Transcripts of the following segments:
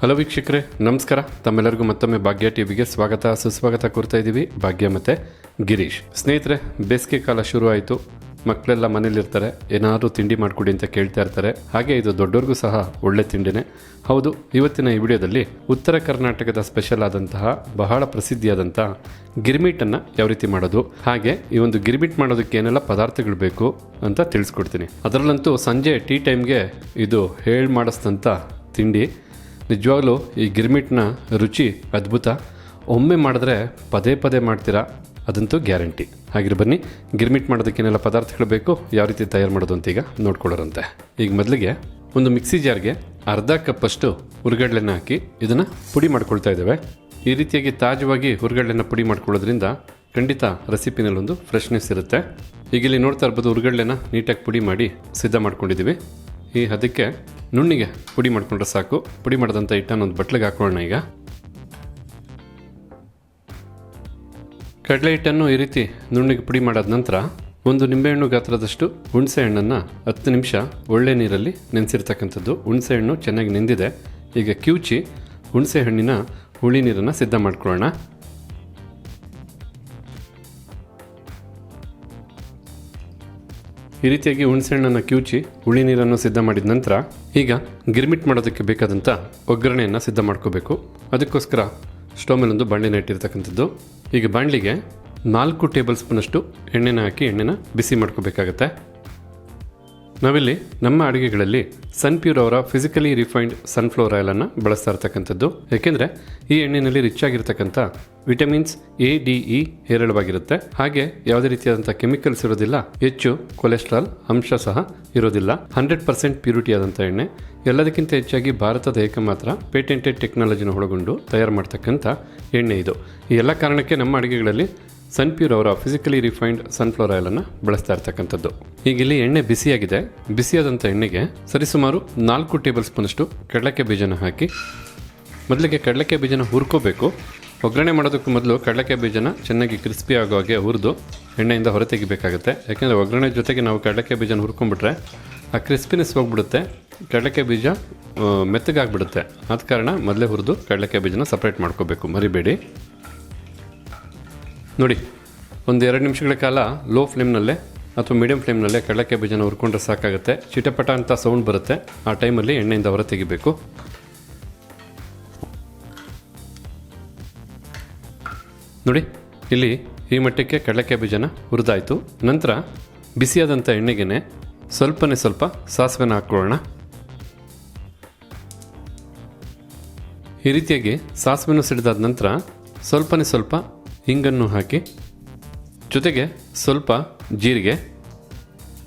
Hello ವೀಕ್ಷಕರೇ. ನಮಸ್ಕಾರ. ತಮ್ಮೆಲ್ಲರಿಗೂ ಮತ್ತೊಮ್ಮೆ ಭಾಗ್ಯ ಟಿವಿಗೆ ಸ್ವಾಗತ. ಸುಸ್ವಾಗತ ಕೊಡ್ತಾ ಇದ್ದೀವಿ. ಭಾಗ್ಯ ಮತ್ತು ಗಿರೀಶ್. ಸ್ನೇಹಿತರೆ, ಬೇಸಿಗೆ ಕಾಲ ಶುರು ಆಯಿತು. ಮಕ್ಕಳೆಲ್ಲ ಮನೇಲಿರ್ತಾರೆ. ಏನಾದರೂ ತಿಂಡಿ ಮಾಡಿಕೊಡಿ ಅಂತ ಕೇಳ್ತಾ ಇರ್ತಾರೆ. ಹಾಗೆ ಇದು ದೊಡ್ಡವ್ರಿಗೂ ಸಹ ಒಳ್ಳೆ ತಿಂಡಿನೇ. ಹೌದು, ಇವತ್ತಿನ ಈ ವಿಡಿಯೋದಲ್ಲಿ ಉತ್ತರ ಕರ್ನಾಟಕದ ಸ್ಪೆಷಲ್ ಆದಂತಹ, ಬಹಳ ಪ್ರಸಿದ್ಧಿಯಾದಂತಹ ಗಿರ್ಮಿಟನ್ನು ಯಾವ ರೀತಿ ಮಾಡೋದು? ಹಾಗೆ ಈ ಒಂದು ಗಿರ್ಮಿಟ್ ಮಾಡೋದಕ್ಕೆ ಏನೆಲ್ಲ ಪದಾರ್ಥಗಳು ಬೇಕು ಅಂತ ತಿಳಿಸ್ಕೊಡ್ತೀನಿ. ಅದರಲ್ಲಂತೂ ಸಂಜೆ ಟೀ ಟೈಮ್ಗೆ ಇದು ಹೇಳಿ ಮಾಡಿಸಿದಂಥ ತಿಂಡಿ ನಿಜವಾಗ್ಲೂ ಈ ಗಿರ್ಮಿಟ್ನ ರುಚಿ ಅದ್ಭುತ. ಒಮ್ಮೆ ಮಾಡಿದ್ರೆ ಪದೇ ಪದೇ ಮಾಡ್ತೀರಾ? ಅದಂತೂ ಗ್ಯಾರಂಟಿ. ಹಾಗಿರು ಬನ್ನಿ, ಗಿರ್ಮಿಟ್ ಮಾಡೋದಕ್ಕೇನೆಲ್ಲ ಪದಾರ್ಥಗಳು ಬೇಕು, ಯಾವ ರೀತಿ ತಯಾರು ಮಾಡೋದು ಅಂತ ಈಗ ನೋಡ್ಕೊಳ್ಳೋರಂತೆ. ಈಗ ಮೊದಲಿಗೆ ಒಂದು ಮಿಕ್ಸಿ ಜಾರ್ಗೆ ಅರ್ಧ ಕಪ್ಪಷ್ಟು ಹುರ್ಗಡ್ಲೆನ ಹಾಕಿ ಇದನ್ನು ಪುಡಿ ಮಾಡ್ಕೊಳ್ತಾ ಇದ್ದೇವೆ. ಈ ರೀತಿಯಾಗಿ ತಾಜವಾಗಿ ಹುರ್ಗಡ್ಲೆನ ಪುಡಿ ಮಾಡ್ಕೊಳ್ಳೋದ್ರಿಂದ ಖಂಡಿತ ರೆಸಿಪಿನಲ್ಲಿ ಒಂದು ಫ್ರೆಶ್ನೆಸ್ ಇರುತ್ತೆ. ಈಗ ಇಲ್ಲಿ ನೋಡ್ತಾ ಇರ್ಬೋದು ಹುರ್ಗಡ್ಲೆನ ನೀಟಾಗಿ ಪುಡಿ ಮಾಡಿ ಸಿದ್ಧ ಮಾಡ್ಕೊಂಡಿದ್ದೀವಿ. ಈ ಅದಕ್ಕೆ ನುಣ್ಣಿಗೆ ಪುಡಿ ಮಾಡಿಕೊಂಡ್ರೆ ಸಾಕು. ಪುಡಿ ಮಾಡಿದಂಥ ಹಿಟ್ಟನ್ನು ಒಂದು ಬಟ್ಲಿಗೆ ಹಾಕೊಳ್ಳೋಣ ಈಗ. ಕಡಲೆ ಹಿಟ್ಟನ್ನು ಈ ರೀತಿ ನುಣ್ಣಿಗೆ ಪುಡಿ ಮಾಡಾದ ನಂತರ ಒಂದು ನಿಂಬೆಹಣ್ಣು ಗಾತ್ರದಷ್ಟು ಹುಣಸೆ ಹಣ್ಣನ್ನು ಹತ್ತು ನಿಮಿಷ ಒಳ್ಳೆ ನೀರಲ್ಲಿ ನೆನೆಸಿರ್ತಕ್ಕಂಥದ್ದು. ಹುಣಸೆ ಹಣ್ಣು ಚೆನ್ನಾಗಿ ನೆಂದಿದೆ. ಈಗ ಕಿವುಚಿ ಹುಣಸೆ ಹಣ್ಣಿನ ಹುಳಿ ನೀರನ್ನು ಸಿದ್ಧ ಮಾಡ್ಕೊಳ್ಳೋಣ. ಈ ರೀತಿಯಾಗಿ ಹುಣಸೆಹಣ್ಣನ್ನು ಕಿವುಚಿ ಹುಳಿ ನೀರನ್ನು ಸಿದ್ಧ ಮಾಡಿದ ನಂತರ ಈಗ ಗಿರ್ಮಿಟ್ ಮಾಡೋದಕ್ಕೆ ಬೇಕಾದಂಥ ಒಗ್ಗರಣೆಯನ್ನು ಸಿದ್ಧ ಮಾಡ್ಕೋಬೇಕು. ಅದಕ್ಕೋಸ್ಕರ ಸ್ಟವ್ ಮೇಲೊಂದು ಬಾಣಲೆನ ಇಟ್ಟಿರ್ತಕ್ಕಂಥದ್ದು. ಈಗ ಬಾಣಲಿಗೆ ನಾಲ್ಕು ಟೇಬಲ್ ಸ್ಪೂನಷ್ಟು ಎಣ್ಣೆನ ಹಾಕಿ ಎಣ್ಣೆನ ಬಿಸಿ ಮಾಡ್ಕೋಬೇಕಾಗತ್ತೆ. ನಾವಿಲ್ಲಿ ನಮ್ಮ ಅಡುಗೆಗಳಲ್ಲಿ ಸನ್ ಪ್ಯೂರ್ ಅವರ ಫಿಸಿಕಲಿ ರಿಫೈನ್ಡ್ ಸನ್ಫ್ಲವರ್ ಆಯಿಲನ್ನು ಬಳಸ್ತಾ ಇರ್ತಕ್ಕಂಥದ್ದು. ಏಕೆಂದರೆ ಈ ಎಣ್ಣೆಯಲ್ಲಿ ರಿಚ್ ಆಗಿರ್ತಕ್ಕಂಥ ವಿಟಮಿನ್ಸ್ ಎ, ಡಿ, ಇ ಹೇರಳವಾಗಿರುತ್ತೆ. ಹಾಗೆ ಯಾವುದೇ ರೀತಿಯಾದಂಥ ಕೆಮಿಕಲ್ಸ್ ಇರೋದಿಲ್ಲ, ಹೆಚ್ಚು ಕೊಲೆಸ್ಟ್ರಾಲ್ ಅಂಶ ಸಹ ಇರೋದಿಲ್ಲ. ಹಂಡ್ರೆಡ್ ಪರ್ಸೆಂಟ್ ಪ್ಯೂರಿಟಿ ಆದಂಥ ಎಣ್ಣೆ. ಎಲ್ಲದಕ್ಕಿಂತ ಹೆಚ್ಚಾಗಿ ಭಾರತದ ಏಕಮಾತ್ರ ಪೇಟೆಂಟೆಡ್ ಟೆಕ್ನಾಲಜಿನ ಒಳಗೊಂಡು ತಯಾರು ಮಾಡ್ತಕ್ಕಂಥ ಎಣ್ಣೆ ಇದು. ಈ ಎಲ್ಲ ಕಾರಣಕ್ಕೆ ನಮ್ಮ ಅಡುಗೆಗಳಲ್ಲಿ ಸನ್ಪ್ಯೂರ್ ಅವರ ಫಿಸಿಕಲಿ ರಿಫೈನ್ಡ್ ಸನ್ಫ್ಲವರ್ ಆಯಿಲನ್ನು ಬಳಸ್ತಾ ಇರ್ತಕ್ಕಂಥದ್ದು. ಈಗ ಇಲ್ಲಿ ಎಣ್ಣೆ ಬಿಸಿಯಾಗಿದೆ. ಬಿಸಿಯಾದಂಥ ಎಣ್ಣೆಗೆ ಸರಿಸುಮಾರು ನಾಲ್ಕು ಟೇಬಲ್ ಸ್ಪೂನಷ್ಟು ಕಡಲೆಕಾಯಿ ಬೀಜನ ಹಾಕಿ, ಮೊದಲಿಗೆ ಕಡಲೆಕಾಯಿ ಬೀಜನ ಹುರ್ಕೋಬೇಕು. ಒಗ್ಗರಣೆ ಮಾಡೋದಕ್ಕೂ ಮೊದಲು ಕಡಲೆಕಾಯಿ ಬೀಜನ ಚೆನ್ನಾಗಿ ಕ್ರಿಸ್ಪಿ ಆಗೋ ಹಾಗೆ ಹುರಿದು ಎಣ್ಣೆಯಿಂದ ಹೊರತೆಗಿಬೇಕಾಗುತ್ತೆ. ಯಾಕೆಂದರೆ ಒಗ್ಗರಣೆ ಜೊತೆಗೆ ನಾವು ಕಡಲೆಕಾಯಿ ಬೀಜನ ಹುರ್ಕೊಂಬಿಟ್ರೆ ಆ ಕ್ರಿಸ್ಪಿನೆಸ್ ಹೋಗ್ಬಿಡುತ್ತೆ. ಕಡಲೆಕಾಯಿ ಬೀಜ ಮೆತ್ತಗಾಗ್ಬಿಡುತ್ತೆ. ಆದ ಕಾರಣ ಮೊದಲೇ ಹುರಿದು ಕಡಲೆಕಾಯಿ ಬೀಜನ ಸಪ್ರೇಟ್ ಮಾಡ್ಕೋಬೇಕು. ಮರಿಬೇಡಿ. ನೋಡಿ, ಒಂದು ಎರಡು ನಿಮಿಷಗಳ ಕಾಲ ಲೋ ಫ್ಲೇಮ್ನಲ್ಲೇ ಅಥವಾ ಮೀಡಿಯಂ ಫ್ಲೇಮ್ನಲ್ಲೇ ಕಡಲೆಕಾಯಿ ಬೀಜನ ಹುರ್ಕೊಂಡ್ರೆ ಸಾಕಾಗುತ್ತೆ. ಚಿಟಪಟ ಅಂತ ಸೌಂಡ್ ಬರುತ್ತೆ. ಆ ಟೈಮಲ್ಲಿ ಎಣ್ಣೆಯಿಂದ ಹೊರ ತೆಗಿಬೇಕು. ನೋಡಿ, ಇಲ್ಲಿ ಈ ಮಟ್ಟಕ್ಕೆ ಕಡಲೆಕಾಯಿ ಬೀಜನ ಹುರಿದಾಯಿತು. ನಂತರ ಬಿಸಿಯಾದಂಥ ಎಣ್ಣೆಗೇನೆ ಸ್ವಲ್ಪನೇ ಸ್ವಲ್ಪ ಸಾಸಿವೆನ ಹಾಕ್ಕೊಳ್ಳೋಣ. ಈ ರೀತಿಯಾಗಿ ಸಾಸಿವೆನ ಸಿಡಿದಾದ ನಂತರ ಸ್ವಲ್ಪನೇ ಸ್ವಲ್ಪ ಹಿಂಗನ್ನು ಹಾಕಿ, ಜೊತೆಗೆ ಸ್ವಲ್ಪ ಜೀರಿಗೆ,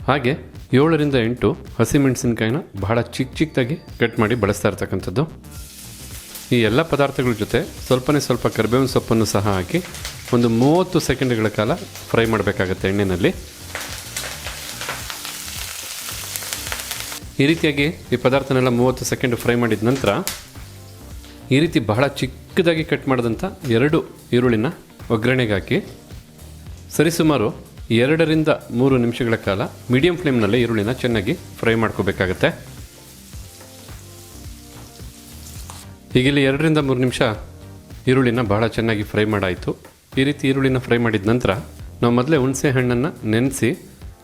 ಹಾಗೆ ಏಳರಿಂದ ಎಂಟು ಹಸಿಮೆಣಸಿನ್ಕಾಯಿನ ಬಹಳ ಚಿಕ್ಕ ಚಿಕ್ಕದಾಗಿ ಕಟ್ ಮಾಡಿ ಬಳಸ್ತಾ ಇರ್ತಕ್ಕಂಥದ್ದು. ಈ ಎಲ್ಲ ಪದಾರ್ಥಗಳ ಜೊತೆ ಸ್ವಲ್ಪನೇ ಸ್ವಲ್ಪ ಕರಿಬೇವಿನ ಸೊಪ್ಪನ್ನು ಸಹ ಹಾಕಿ ಒಂದು ಮೂವತ್ತು ಸೆಕೆಂಡ್ಗಳ ಕಾಲ ಫ್ರೈ ಮಾಡಬೇಕಾಗತ್ತೆ ಎಣ್ಣೆಯಲ್ಲಿ ಈ ರೀತಿಯಾಗಿ ಈ ಪದಾರ್ಥನೆಲ್ಲ ಮೂವತ್ತು ಸೆಕೆಂಡ್ ಫ್ರೈ ಮಾಡಿದ ನಂತರ ಈ ರೀತಿ ಬಹಳ ಚಿಕ್ಕದಾಗಿ ಕಟ್ ಮಾಡಿದಂಥ ಎರಡು ಈರುಳ್ಳಿನ ಒಗ್ಗರಣೆಗೆ ಹಾಕಿ ಸರಿಸುಮಾರು ಎರಡರಿಂದ ಮೂರು ನಿಮಿಷಗಳ ಕಾಲ ಮೀಡಿಯಂ ಫ್ಲೇಮ್ನಲ್ಲಿ ಈರುಳ್ಳಿನ ಚೆನ್ನಾಗಿ ಫ್ರೈ ಮಾಡ್ಕೋಬೇಕಾಗತ್ತೆ. ಈಗಿಲ್ಲಿ ಎರಡರಿಂದ ಮೂರು ನಿಮಿಷ ಈರುಳ್ಳಿನ ಬಹಳ ಚೆನ್ನಾಗಿ ಫ್ರೈ ಮಾಡಾಯಿತು. ಈ ರೀತಿ ಈರುಳ್ಳಿನ ಫ್ರೈ ಮಾಡಿದ ನಂತರ ನಾವು ಮೊದಲೇ ಹುಣಸೆ ಹಣ್ಣನ್ನು ನೆನೆಸಿ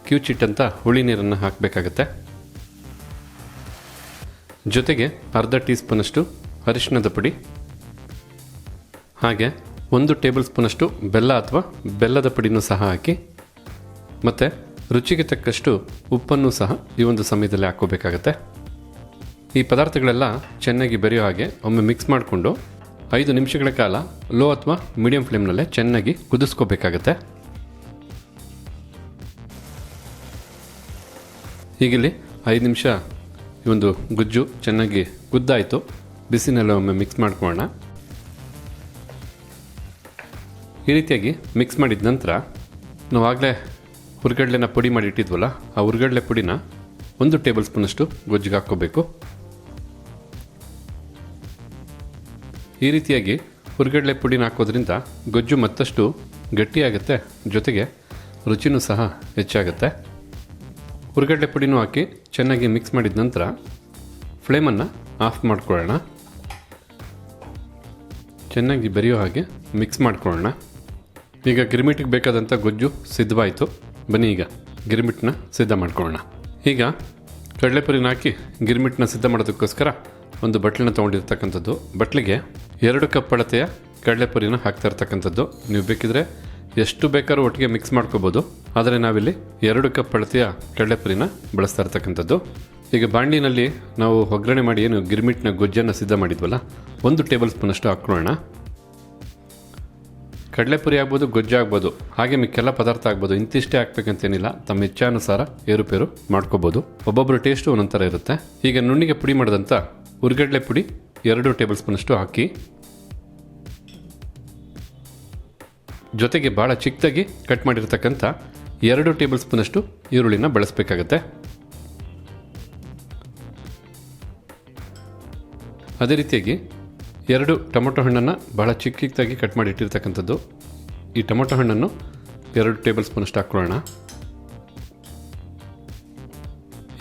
ಕ್ಯೂಚಿಟ್ಟಂತ ಹುಳಿ ನೀರನ್ನು ಹಾಕಬೇಕಾಗತ್ತೆ. ಜೊತೆಗೆ ಅರ್ಧ ಟೀ ಸ್ಪೂನಷ್ಟು ಅರಿಶಿಣದ ಪುಡಿ. ಹಾಗೆ ಒಂದು ಟೇಬಲ್ ಸ್ಪೂನಷ್ಟು ಬೆಲ್ಲ ಅಥವಾ ಬೆಲ್ಲದ ಪುಡಿನೂ ಸಹ ಹಾಕಿ, ಮತ್ತು ರುಚಿಗೆ ತಕ್ಕಷ್ಟು ಉಪ್ಪನ್ನು ಸಹ ಈ ಒಂದು ಸಮಯದಲ್ಲಿ ಹಾಕೋಬೇಕಾಗತ್ತೆ ಈ ಪದಾರ್ಥಗಳೆಲ್ಲ ಚೆನ್ನಾಗಿ ಬೆರೆಯೋ ಹಾಗೆ ಒಮ್ಮೆ ಮಿಕ್ಸ್ ಮಾಡಿಕೊಂಡು ಐದು ನಿಮಿಷಗಳ ಕಾಲ ಲೋ ಅಥವಾ ಮೀಡಿಯಂ ಫ್ಲೇಮ್ನಲ್ಲೇ ಚೆನ್ನಾಗಿ ಕುದಿಸ್ಕೋಬೇಕಾಗತ್ತೆ. ಹೀಗಿಲ್ಲಿ ಐದು ನಿಮಿಷ ಈ ಒಂದು ಗುಜ್ಜು ಚೆನ್ನಾಗಿ ಕುದ್ದಾಯಿತು ಬಿಸಿನೆಲ್ಲ ಒಮ್ಮೆ ಮಿಕ್ಸ್ ಮಾಡ್ಕೊಳ್ಳೋಣ. ಈ ರೀತಿಯಾಗಿ ಮಿಕ್ಸ್ ಮಾಡಿದ ನಂತರ, ನಾವು ಆಗಲೇ ಹುರ್ಗಡ್ಲೆನ ಪುಡಿ ಮಾಡಿ ಇಟ್ಟಿದ್ವಲ್ಲ, ಆ ಹುರ್ಗಡ್ಲೆ ಪುಡಿನ ಒಂದು ಟೇಬಲ್ ಸ್ಪೂನಷ್ಟು ಗೊಜ್ಜಿಗೆ ಹಾಕ್ಕೋಬೇಕು. ಈ ರೀತಿಯಾಗಿ ಹುರ್ಗಡ್ಲೆ ಪುಡಿನ ಹಾಕೋದ್ರಿಂದ ಗೊಜ್ಜು ಮತ್ತಷ್ಟು ಗಟ್ಟಿಯಾಗುತ್ತೆ, ಜೊತೆಗೆ ರುಚಿನೂ ಸಹ ಹೆಚ್ಚಾಗುತ್ತೆ. ಹುರ್ಗಡ್ಲೆ ಪುಡಿನೂ ಹಾಕಿ ಚೆನ್ನಾಗಿ ಮಿಕ್ಸ್ ಮಾಡಿದ ನಂತರ ಫ್ಲೇಮನ್ನು ಆಫ್ ಮಾಡ್ಕೊಳ್ಳೋಣ. ಚೆನ್ನಾಗಿ ಬೆರೆಯೋ ಹಾಗೆ ಮಿಕ್ಸ್ ಮಾಡ್ಕೊಳ್ಳೋಣ. ಈಗ ಗಿರ್ಮಿಟ್ಟಿಗೆ ಬೇಕಾದಂಥ ಗೊಜ್ಜು ಸಿದ್ಧವಾಯಿತು. ಬನ್ನಿ ಈಗ ಗಿರ್ಮಿಟ್ನ ಸಿದ್ಧ ಮಾಡ್ಕೊಳ್ಳೋಣ. ಈಗ ಕಡಲೆಪುರಿನ ಹಾಕಿ ಗಿರ್ಮಿಟ್ನ ಸಿದ್ಧ ಮಾಡೋದಕ್ಕೋಸ್ಕರ ಒಂದು ಬಟ್ಲನ್ನ ತೊಗೊಂಡಿರ್ತಕ್ಕಂಥದ್ದು. ಬಟ್ಲಿಗೆ ಎರಡು ಕಪ್ ಅಳತೆಯ ಕಡಲೆಪುರಿನ ಹಾಕ್ತಾ ಇರ್ತಕ್ಕಂಥದ್ದು. ನೀವು ಬೇಕಿದ್ರೆ ಎಷ್ಟು ಬೇಕಾದ್ರೂ ಒಟ್ಟಿಗೆ ಮಿಕ್ಸ್ ಮಾಡ್ಕೋಬೋದು. ಆದರೆ ನಾವಿಲ್ಲಿ ಎರಡು ಕಪ್ ಅಳತೆಯ ಕಡಲೆಪುರಿನ ಬಳಸ್ತಾ ಇರ್ತಕ್ಕಂಥದ್ದು. ಈಗ ಬಾಂಡಿನಲ್ಲಿ ನಾವು ಒಗ್ಗರಣೆ ಮಾಡಿ ಏನು ಗಿರ್ಮಿಟ್ನ ಗೊಜ್ಜನ್ನು ಸಿದ್ಧ ಮಾಡಿದ್ವಲ್ಲ, ಒಂದು ಟೇಬಲ್ ಸ್ಪೂನಷ್ಟು ಹಾಕ್ಕೊಳ್ಳೋಣ. ಕಡಲೆಪುರಿ ಆಗ್ಬೋದು, ಗೊಜ್ಜು ಆಗ್ಬೋದು, ಹಾಗೆ ಮಿಕ್ಕೆಲ್ಲ ಪದಾರ್ಥ ಆಗ್ಬೋದು, ಇಂತಿಷ್ಟೇ ಹಾಕ್ಬೇಕಂತೇನಿಲ್ಲ ತಮ್ಮ ಇಚ್ಛಾನುಸಾರ ಏರುಪೇರು ಮಾಡ್ಕೋಬೋದು. ಒಬ್ಬೊಬ್ಬರು ಟೇಸ್ಟು ಒಂದೊಂದು ಥರ ಇರುತ್ತೆ. ಈಗ ನುಣ್ಣಿಗೆ ಪುಡಿ ಮಾಡಿದಂಥ ಉರ್ಗಡ್ಲೆ ಪುಡಿ ಎರಡು ಟೇಬಲ್ ಸ್ಪೂನಷ್ಟು ಹಾಕಿ. ಜೊತೆಗೆ ಭಾಳ ಚಿಕ್ಕದಾಗಿ ಕಟ್ ಮಾಡಿರ್ತಕ್ಕಂಥ ಎರಡು ಟೇಬಲ್ ಸ್ಪೂನಷ್ಟು ಈರುಳ್ಳಿನ ಬಳಸಬೇಕಾಗತ್ತೆ. ಅದೇ ರೀತಿಯಾಗಿ ಎರಡು ಟೊಮೊಟೊ ಹಣ್ಣನ್ನು ಬಹಳ ಚಿಕ್ಕ ಚಿಕ್ಕದಾಗಿ ಕಟ್ ಮಾಡಿ ಇಟ್ಟಿರ್ತಕ್ಕಂಥದ್ದು. ಈ ಟೊಮೊಟೊ ಹಣ್ಣನ್ನು ಎರಡು ಟೇಬಲ್ ಸ್ಪೂನಷ್ಟು ಹಾಕ್ಕೊಳ್ಳೋಣ.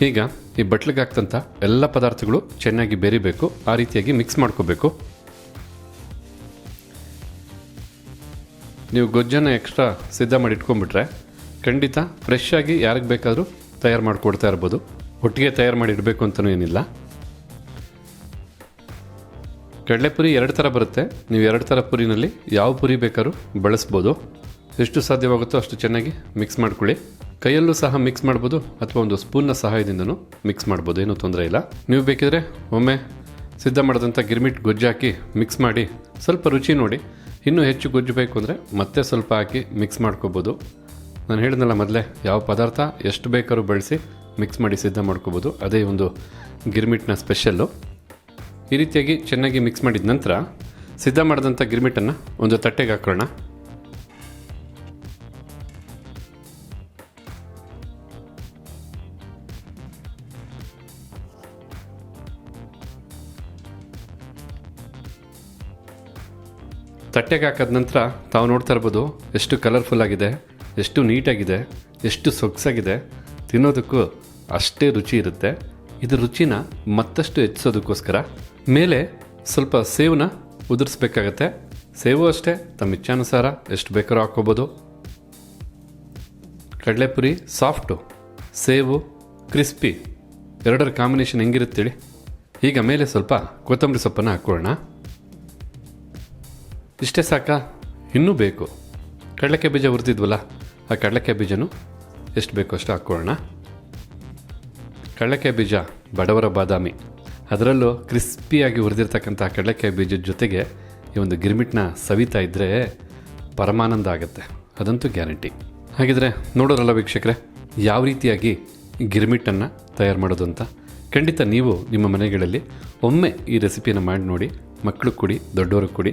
ಈಗ ಈ ಬಟ್ಲಿಗೆ ಹಾಕ್ತಂಥ ಎಲ್ಲ ಪದಾರ್ಥಗಳು ಚೆನ್ನಾಗಿ ಬೆರಿಬೇಕು, ಆ ರೀತಿಯಾಗಿ ಮಿಕ್ಸ್ ಮಾಡ್ಕೋಬೇಕು. ನೀವು ಗೊಜ್ಜನ್ನು ಎಕ್ಸ್ಟ್ರಾ ಸಿದ್ಧ ಮಾಡಿ ಇಟ್ಕೊಂಡ್ಬಿಟ್ರೆ ಖಂಡಿತ ಫ್ರೆಶ್ ಆಗಿ ಯಾರಿಗೆ ಬೇಕಾದರೂ ತಯಾರು ಮಾಡಿಕೊಡ್ತಾ ಇರ್ಬೋದು. ಒಟ್ಟಿಗೆ ತಯಾರು ಮಾಡಿ ಇಡಬೇಕು ಅಂತಲೂ ಏನಿಲ್ಲ. ಕಡಲೆಪುರಿ ಎರಡು ಥರ ಬರುತ್ತೆ. ನೀವು ಎರಡು ಥರ ಪುರಿನಲ್ಲಿ ಯಾವ ಪುರಿ ಬೇಕಾದ್ರೂ ಬಳಸ್ಬೋದು. ಎಷ್ಟು ಸಾಧ್ಯವಾಗುತ್ತೋ ಅಷ್ಟು ಚೆನ್ನಾಗಿ ಮಿಕ್ಸ್ ಮಾಡ್ಕೊಳ್ಳಿ. ಕೈಯಲ್ಲೂ ಸಹ ಮಿಕ್ಸ್ ಮಾಡ್ಬೋದು ಅಥವಾ ಒಂದು ಸ್ಪೂನ್ನ ಸಹಾಯದಿಂದನೂ ಮಿಕ್ಸ್ ಮಾಡ್ಬೋದು, ಏನೂ ತೊಂದರೆ ಇಲ್ಲ. ನೀವು ಬೇಕಿದ್ರೆ ಒಮ್ಮೆ ಸಿದ್ಧ ಮಾಡಿದಂಥ ಗಿರ್ಮಿಟ್ ಗೊಜ್ಜು ಹಾಕಿ ಮಿಕ್ಸ್ ಮಾಡಿ, ಸ್ವಲ್ಪ ರುಚಿ ನೋಡಿ. ಇನ್ನೂ ಹೆಚ್ಚು ಗೊಜ್ಜು ಬೇಕು ಅಂದರೆ ಮತ್ತೆ ಸ್ವಲ್ಪ ಹಾಕಿ ಮಿಕ್ಸ್ ಮಾಡ್ಕೋಬೋದು. ನಾನು ಹೇಳಿದ್ನಲ್ಲ ಮೊದಲೇ, ಯಾವ ಪದಾರ್ಥ ಎಷ್ಟು ಬೇಕಾದ್ರೂ ಬಳಸಿ ಮಿಕ್ಸ್ ಮಾಡಿ ಸಿದ್ಧ ಮಾಡ್ಕೋಬೋದು. ಅದೇ ಒಂದು ಗಿರ್ಮಿಟ್ನ ಸ್ಪೆಷಲ್ಲು ಈ ರೀತಿಯಾಗಿ ಚೆನ್ನಾಗಿ ಮಿಕ್ಸ್ ಮಾಡಿದ ನಂತರ ಸಿದ್ಧ ಮಾಡಿದಂಥ ಗಿರ್ಮಿಟನ್ನು ಒಂದು ತಟ್ಟೆಗೆ ಹಾಕೋಣ ತಟ್ಟೆಗೆ ಹಾಕಿದ ನಂತರ ತಾವು ನೋಡ್ತಾ ಇರ್ಬೋದು ಎಷ್ಟು ಕಲರ್ಫುಲ್ ಆಗಿದೆ, ಎಷ್ಟು ನೀಟಾಗಿದೆ ಎಷ್ಟು ಸೊಗಸಾಗಿದೆ. ತಿನ್ನೋದಕ್ಕೂ ಅಷ್ಟೇ ರುಚಿ ಇರುತ್ತೆ. ಇದು ರುಚಿನ ಮತ್ತಷ್ಟು ಹೆಚ್ಚಿಸೋದಕ್ಕೋಸ್ಕರ ಮೇಲೆ ಸ್ವಲ್ಪ ಸೇವನ್ನ ಉದುರಿಸ್ಬೇಕಾಗತ್ತೆ. ಸೇವು ಅಷ್ಟೇ, ತಮ್ಮ ಇಚ್ಛಾನುಸಾರ ಎಷ್ಟು ಬೇಕಾದ್ರೂ ಹಾಕ್ಕೋಬೋದು. ಕಡಲೆಪುರಿ ಸಾಫ್ಟು ಸೇವು ಕ್ರಿಸ್ಪಿ ಎರಡರ ಕಾಂಬಿನೇಷನ್ ಹೆಂಗಿರುತ್ತೇಳಿ ಈಗ ಮೇಲೆ ಸ್ವಲ್ಪ ಕೊತ್ತಂಬರಿ ಸೊಪ್ಪನ್ನು ಹಾಕ್ಕೊಳ್ಳೋಣ. ಇಷ್ಟೇ ಸಾಕಾ, ಇನ್ನೂ ಬೇಕು. ಕಡಲೆಕಾಯಿ ಬೀಜ ಹುರಿದಿದ್ವಲ್ಲ, ಆ ಕಡಲೆಕಾಯಿ ಬೀಜನೂ ಎಷ್ಟು ಬೇಕೋ ಅಷ್ಟು ಹಾಕ್ಕೊಳ್ಳೋಣ. ಕಡಲೆಕಾಯಿ ಬೀಜ ಬಡವರ ಬಾದಾಮಿ. ಅದರಲ್ಲೂ ಕ್ರಿಸ್ಪಿಯಾಗಿ ಹುರಿದಿರ್ತಕ್ಕಂಥ ಕಡಲೆಕಾಯಿ ಬೀಜದ ಜೊತೆಗೆ ಈ ಒಂದು ಗಿರ್ಮಿಟ್ನ ಸವಿತಾ ಇದ್ದರೆ ಪರಮಾನಂದ ಆಗುತ್ತೆ. ಅದಂತೂ ಗ್ಯಾರಂಟಿ. ಹಾಗಿದ್ರೆ ನೋಡೋರಲ್ಲ ವೀಕ್ಷಕರೇ, ಯಾವ ರೀತಿಯಾಗಿ ಗಿರ್ಮಿಟ್ಟನ್ನು ತಯಾರು ಮಾಡೋದು ಅಂತ? ಖಂಡಿತ ನೀವು ನಿಮ್ಮ ಮನೆಗಳಲ್ಲಿ ಒಮ್ಮೆ ಈ ರೆಸಿಪಿಯನ್ನು ಮಾಡಿ ನೋಡಿ ಮಕ್ಕಳು ಕುಡಿ, ದೊಡ್ಡವರು ಕೊಡಿ,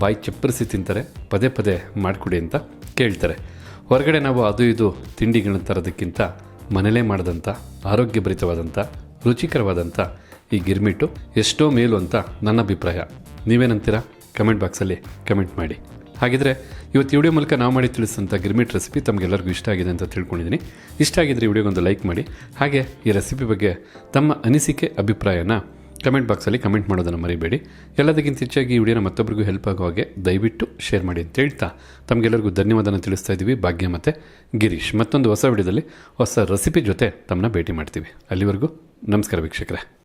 ಬಾಯಿ ಚಪ್ಪರಿಸಿ ತಿಂತಾರೆ, ಪದೇ ಪದೇ ಮಾಡಿಕೊಡಿ ಅಂತ ಕೇಳ್ತಾರೆ. ಹೊರಗಡೆ ನಾವು ಅದು ಇದು ತಿಂಡಿಗಳನ್ನ ತರೋದಕ್ಕಿಂತ ಮನೇಲೇ ಮಾಡಿದಂಥ, ಆರೋಗ್ಯಭರಿತವಾದಂಥ, ರುಚಿಕರವಾದಂಥ ಈ ಗಿರ್ಮಿಟ್ಟು ಎಷ್ಟೋ ಮೇಲು ಅಂತ ನನ್ನ ಅಭಿಪ್ರಾಯ. ನೀವೇನಂತೀರಾ? ಕಮೆಂಟ್ ಬಾಕ್ಸಲ್ಲಿ ಕಮೆಂಟ್ ಮಾಡಿ. ಹಾಗಿದ್ರೆ ಇವತ್ತು ವಿಡಿಯೋ ಮೂಲಕ ನಾವು ಮಾಡಿ ತಿಳಿಸಿದಂಥ ಗಿರ್ಮಿಟ್ ರೆಸಿಪಿ ತಮಗೆಲ್ಲರಿಗೂ ಇಷ್ಟ ಆಗಿದೆ ಅಂತ ತಿಳ್ಕೊಂಡಿದ್ದೀನಿ. ಇಷ್ಟ ಆಗಿದ್ರೆ ಈ ವಿಡಿಯೋಗೊಂದು ಲೈಕ್ ಮಾಡಿ. ಹಾಗೆ ಈ ರೆಸಿಪಿ ಬಗ್ಗೆ ತಮ್ಮ ಅನಿಸಿಕೆ, ಅಭಿಪ್ರಾಯನ ಕಮೆಂಟ್ ಬಾಕ್ಸಲ್ಲಿ ಕಮೆಂಟ್ ಮಾಡೋದನ್ನು ಮರಿಬೇಡಿ. ಎಲ್ಲದಕ್ಕಿಂತ ಹೆಚ್ಚಾಗಿ ಈ ವಿಡಿಯೋನ ಮತ್ತೊಬ್ಬರಿಗೂ ಹೆಲ್ಪ್ ಆಗೋ ಹಾಗೆ ದಯವಿಟ್ಟು ಶೇರ್ ಮಾಡಿ ಅಂತ ಹೇಳ್ತಾ ತಮಗೆಲ್ಲರಿಗೂ ಧನ್ಯವಾದನ ತಿಳಿಸ್ತಾ ಇದ್ದೀವಿ. ಭಾಗ್ಯ ಮತ್ತು ಗಿರೀಶ್. ಮತ್ತೊಂದು ಹೊಸ ವಿಡಿಯೋದಲ್ಲಿ ಹೊಸ ರೆಸಿಪಿ ಜೊತೆ ತಮ್ಮನ್ನ ಭೇಟಿ ಮಾಡ್ತೀವಿ. ಅಲ್ಲಿವರೆಗೂ ನಮಸ್ಕಾರ ವೀಕ್ಷಕರೇ.